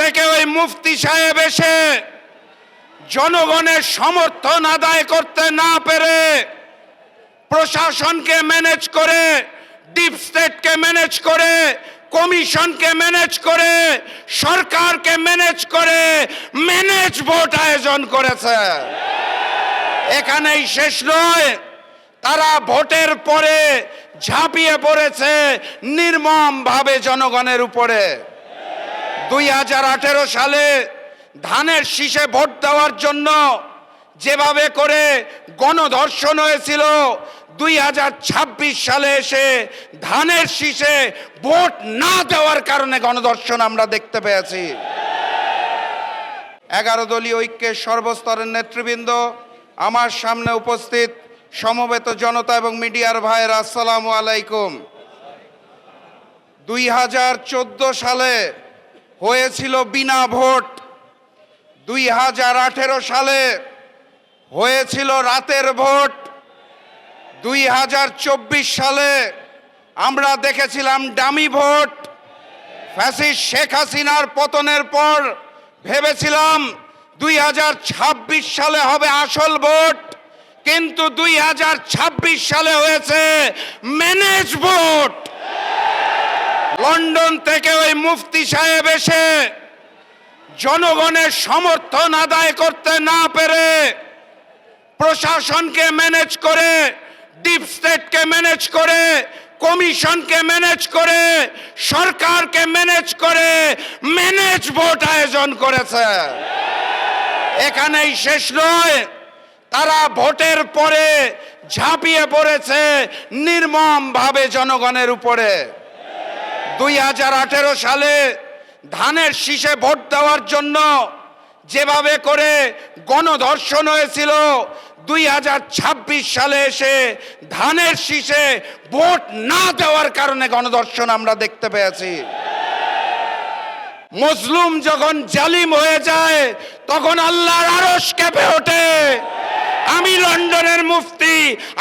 থেকে ওই মুফতি সাহেব এসে জনগণের সমর্থন আদায় করতে না পেরে প্রশাসনকে ম্যানেজ করে, ডিপ স্টেটকে ম্যানেজ করে, কমিশনকে ম্যানেজ করে, সরকারকে ম্যানেজ করে, ম্যানেজ ভোট আয়োজন করেছে। এখানেই শেষ নয়, তারা ভোটের পরে ঝাঁপিয়ে পড়েছে নির্মম ভাবে জনগণের উপরে। দুই হাজার আঠেরো সালে ধানের শীষে ভোট দেওয়ার জন্য যেভাবে করে গণধর্ষণ হয়েছিল, দুই হাজার ছাব্বিশ সালে এসে ধানের শীষে ভোট না দেওয়ার কারণে গণধর্ষণ আমরা দেখতে পেয়েছি। এগারো দলীয় ঐক্যের সর্বস্তরের নেতৃবৃন্দ, আমার সামনে উপস্থিত সমবেত জনতা এবং মিডিয়ার ভাইয়ের, আসসালামু আলাইকুম। দুই হাজার চোদ্দ সালে হয়েছিল বিনা ভোট। দুই হাজার আঠেরো সালে হয়েছিল রাতের ভোট। দুই হাজার চব্বিশ সালে আমরা দেখেছিলাম ডামি ভোট। ফ্যাসিস্ট শেখ হাসিনার পতনের পর ভেবেছিলাম দুই হাজার ছাব্বিশ সালে হবে আসল ভোট, কিন্তু দুই হাজার ছাব্বিশ সালে হয়েছে ম্যানেজ ভোট। লন্ডন থেকে ওই মুফতি সাহেব এসে জনগণের সমর্থন আদায় করতে না পেরে প্রশাসনকে ম্যানেজ করে, ডিপ স্টেটকে ম্যানেজ করে, কমিশনকে ম্যানেজ করে, সরকারকে ম্যানেজ করে ম্যানেজ ভোট আয়োজন করেছে। এখানেই শেষ নয়, তারা ভোটের পরে ঝাঁপিয়ে পড়েছে নির্মম ভাবে জনগণের উপরে। দুই হাজার আঠেরো সালে ধানের শীষে ভোট দেওয়ার জন্য যেভাবে করে গণধর্ষণ হয়েছিল, দুই হাজার ছাব্বিশ সালে এসে ধানের শীষে ভোট না দেওয়ার কারণে গণধর্ষণ আমরা দেখতে পেয়েছি। মজলুম যখন জালিম হয়ে যায়, তখন আল্লাহর আরশ কেঁপে ওঠে। আমি লন্ডনের মুফতি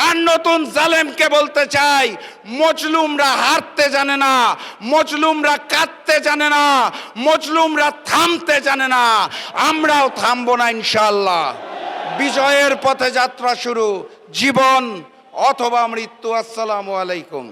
আর নতুন জালেমকে বলতে চাই, মজলুমরা হারতে জানে না, মজলুমরা কাঁদতে জানে না, মজলুমরা থামতে জানে না, আমরাও থামবো না ইনশাল্লাহ বিজয়ের পথে যাত্রা শুরু, জীবন অথবা মৃত্যু, আসসালামু আলাইকুম।